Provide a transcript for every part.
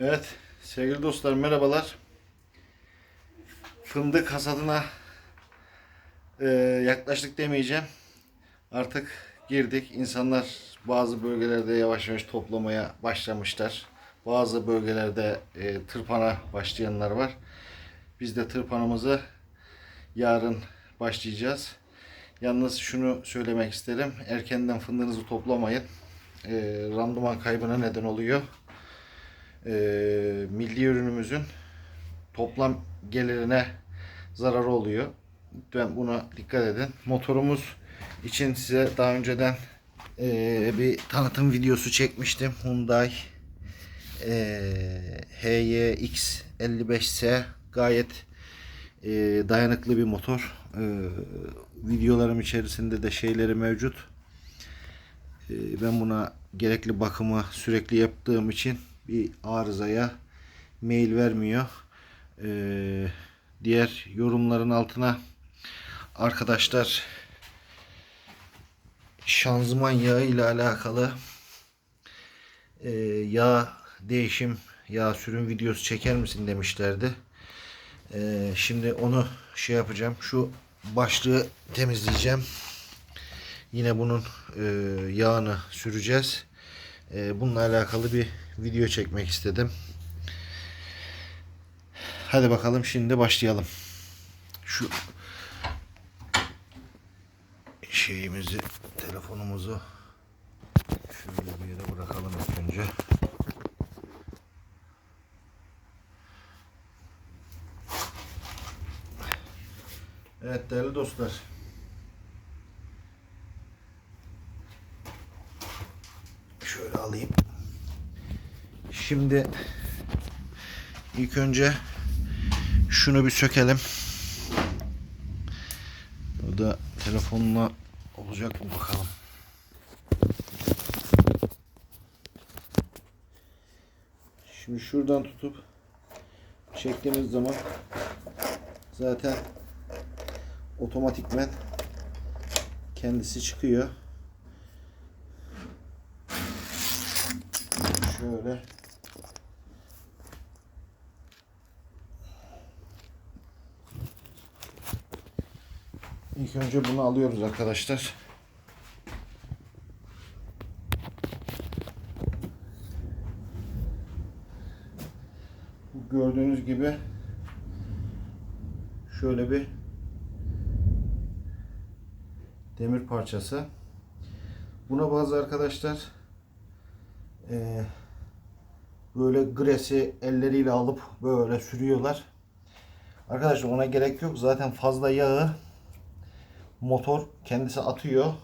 Evet sevgili dostlar merhabalar. Fındık hasadına e, yaklaştık demeyeceğim. Artık girdik. İnsanlar bazı bölgelerde yavaş yavaş toplamaya başlamışlar. Bazı bölgelerde e, tırpana başlayanlar var. Biz de tırpanımızı yarın başlayacağız. Yalnız şunu söylemek isterim. Erkenden fındığınızı toplamayın. E, randıman kaybına neden oluyor e, milli ürünümüzün toplam gelirine zararı oluyor. Lütfen buna dikkat edin. Motorumuz için size daha önceden e, bir tanıtım videosu çekmiştim. Hyundai e, HYX 55S gayet e, dayanıklı bir motor. E, videolarım içerisinde de şeyleri mevcut. E, ben buna gerekli bakımı sürekli yaptığım için bir arızaya mail vermiyor. Ee, diğer yorumların altına arkadaşlar şanzıman yağı ile alakalı e, yağ değişim yağ sürüm videosu çeker misin demişlerdi. Ee, şimdi onu şey yapacağım. Şu başlığı temizleyeceğim. Yine bunun e, yağını süreceğiz. E, bununla alakalı bir video çekmek istedim. Hadi bakalım şimdi başlayalım. Şu şeyimizi, telefonumuzu şöyle bir yere bırakalım ilk önce. Evet değerli dostlar. Şöyle alayım. Şimdi ilk önce şunu bir sökelim. O da telefonla olacak mı bakalım. Şimdi şuradan tutup çektiğimiz zaman zaten otomatikmen kendisi çıkıyor. Şöyle İlk önce bunu alıyoruz arkadaşlar. Gördüğünüz gibi şöyle bir demir parçası. Buna bazı arkadaşlar eee, böyle gresi elleriyle alıp böyle sürüyorlar. Arkadaşlar ona gerek yok. Zaten fazla yağı motor kendisi atıyor.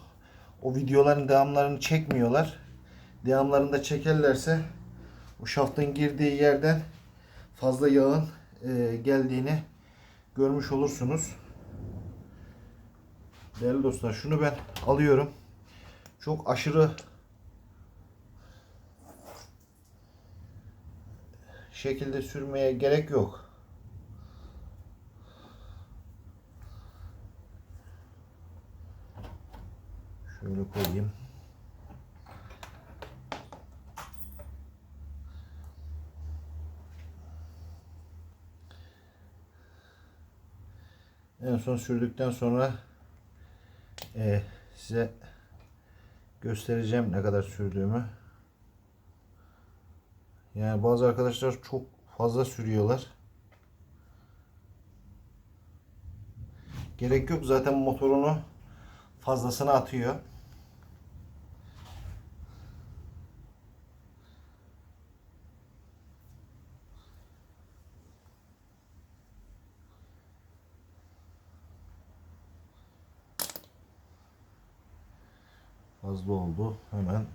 O videoların devamlarını çekmiyorlar. Devamlarında çekerlerse o şaftın girdiği yerden fazla yağın e, geldiğini görmüş olursunuz. Değerli dostlar şunu ben alıyorum. Çok aşırı şekilde sürmeye gerek yok. Şöyle koyayım. En son sürdükten sonra e, size göstereceğim ne kadar sürdüğümü. Yani bazı arkadaşlar çok fazla sürüyorlar. Gerek yok zaten motorunu fazlasını atıyor. Fazla oldu. Hemen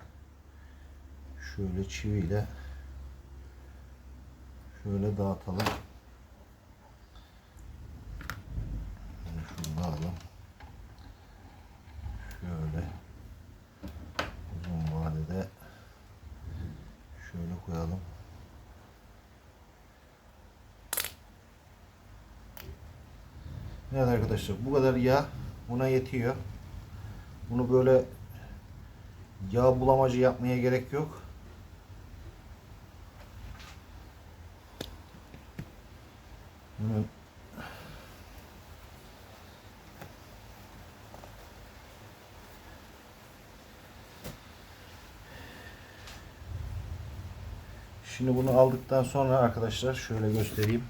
şöyle çiviyle şöyle dağıtalım. Şunu da alalım. Şöyle uzun vadede şöyle koyalım. Evet arkadaşlar bu kadar yağ buna yetiyor. Bunu böyle yağ bulamacı yapmaya gerek yok. Şimdi bunu aldıktan sonra arkadaşlar şöyle göstereyim.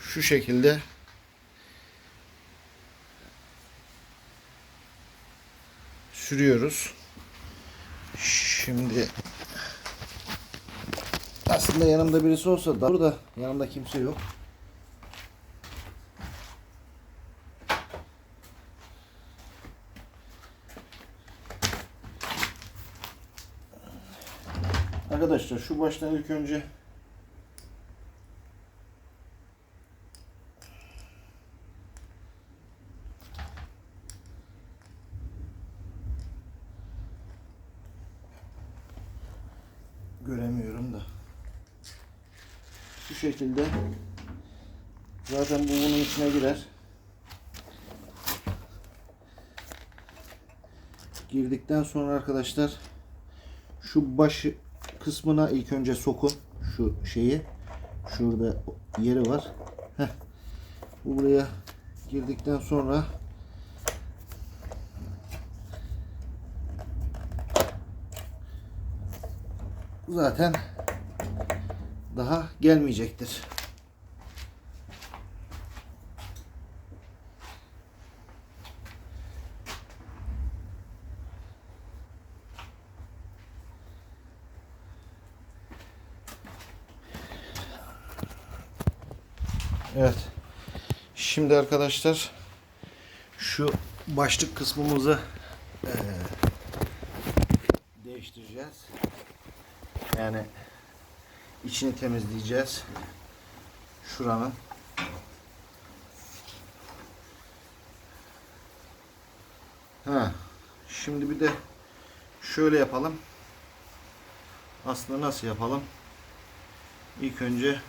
Şu şekilde sürüyoruz. Şimdi aslında yanımda birisi olsa da burada yanımda kimse yok. Arkadaşlar şu baştan ilk önce göremiyorum da şu şekilde zaten bu bunun içine girer. Girdikten sonra arkadaşlar şu başı kısmına ilk önce sokun şu şeyi. Şurada yeri var. Heh. Bu buraya girdikten sonra zaten daha gelmeyecektir. Evet. Şimdi arkadaşlar şu başlık kısmımızı eee, değiştireceğiz. Yani içini temizleyeceğiz. Şuranın. Ha. Şimdi bir de şöyle yapalım. Aslında nasıl yapalım? İlk önce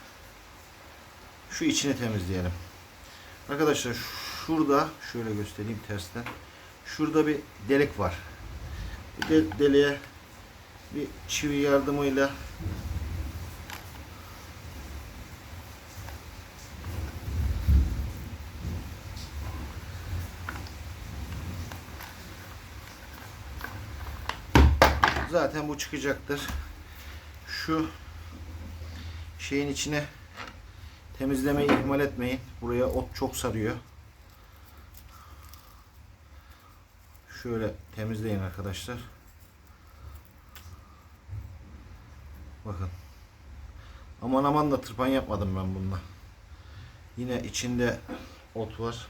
şu içini temizleyelim. Arkadaşlar şurada şöyle göstereyim tersten. Şurada bir delik var. Bu de- deliğe bir çivi yardımıyla zaten bu çıkacaktır. Şu şeyin içine temizlemeyi ihmal etmeyin. Buraya ot çok sarıyor. Şöyle temizleyin arkadaşlar. Bakın. Aman aman da tırpan yapmadım ben bununla. Yine içinde ot var.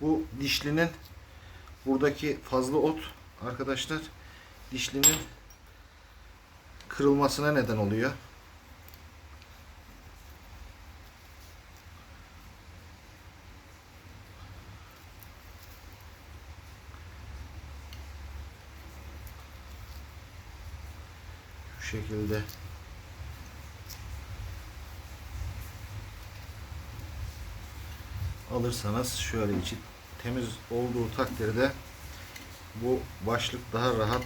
Bu dişlinin buradaki fazla ot arkadaşlar dişlinin kırılmasına neden oluyor. Şu şekilde alırsanız şöyle içi temiz olduğu takdirde bu başlık daha rahat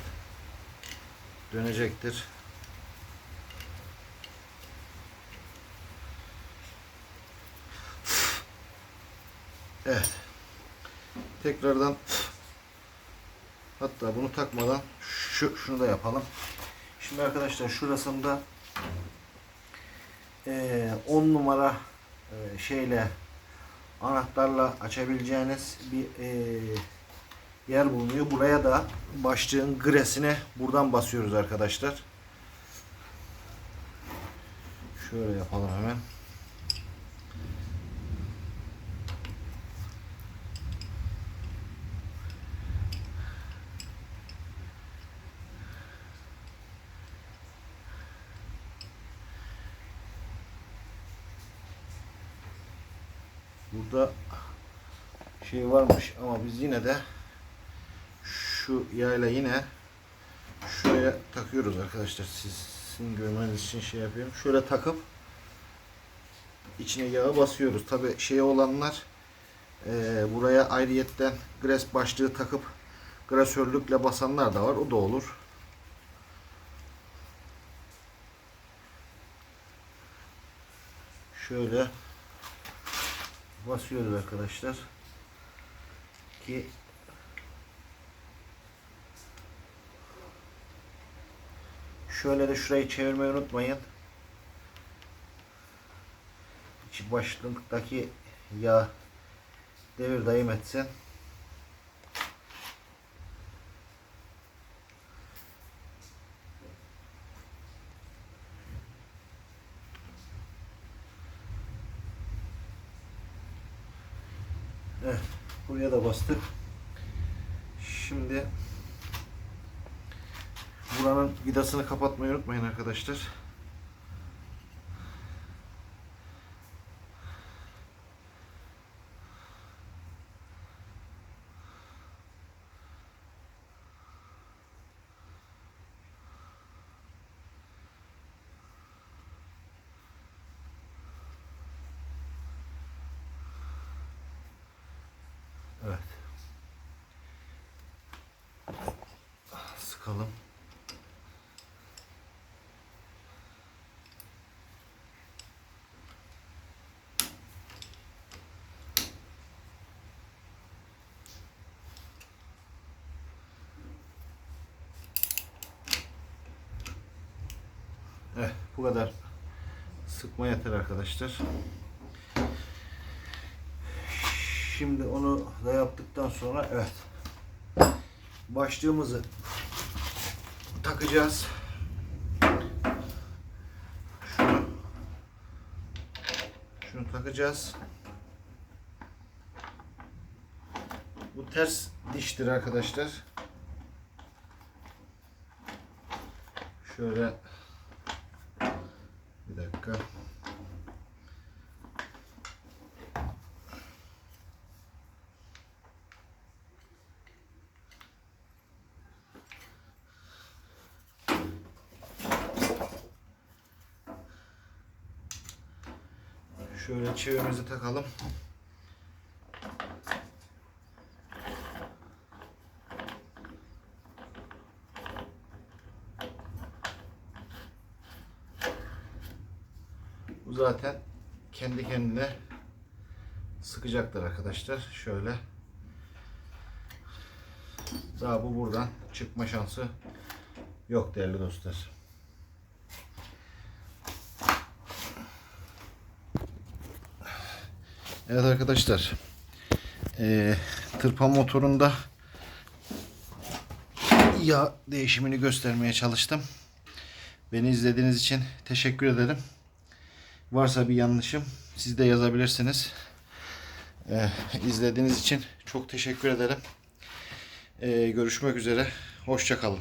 dönecektir. Evet. Tekrardan hatta bunu takmadan şu şunu da yapalım. Şimdi arkadaşlar şurasında eee 10 numara eee, şeyle anahtarla açabileceğiniz bir eee, yer bulunuyor. Buraya da başlığın gresine buradan basıyoruz arkadaşlar. Şöyle yapalım hemen. Burada şey varmış ama biz yine de şu yayla yine şuraya takıyoruz arkadaşlar. Siz, sizin görmeniz için şey yapıyorum. Şöyle takıp içine yağı basıyoruz. Tabi şey olanlar e, buraya ayrıyetten gres başlığı takıp grasörlükle basanlar da var. O da olur. Şöyle basıyoruz arkadaşlar. Ki şöyle de şurayı çevirmeyi unutmayın. Başlıktaki yağ devir dayım etsin. Bastık. Şimdi buranın vidasını kapatmayı unutmayın arkadaşlar. Evet. Sıkalım. Evet, bu kadar sıkma yeter arkadaşlar. Şimdi onu da yaptıktan sonra evet başlığımızı takacağız. Şunu şunu takacağız. Bu ters diştir arkadaşlar. Şöyle bir dakika. Şöyle çivremizi takalım. Bu zaten kendi kendine sıkacaktır arkadaşlar. Şöyle. Daha bu buradan çıkma şansı yok değerli dostlar. Evet arkadaşlar. Eee tırpan motorunda yağ değişimini göstermeye çalıştım. Beni izlediğiniz için teşekkür ederim. Varsa bir yanlışım siz de yazabilirsiniz. Eee izlediğiniz için çok teşekkür ederim. Eee görüşmek üzere. Hoşça kalın.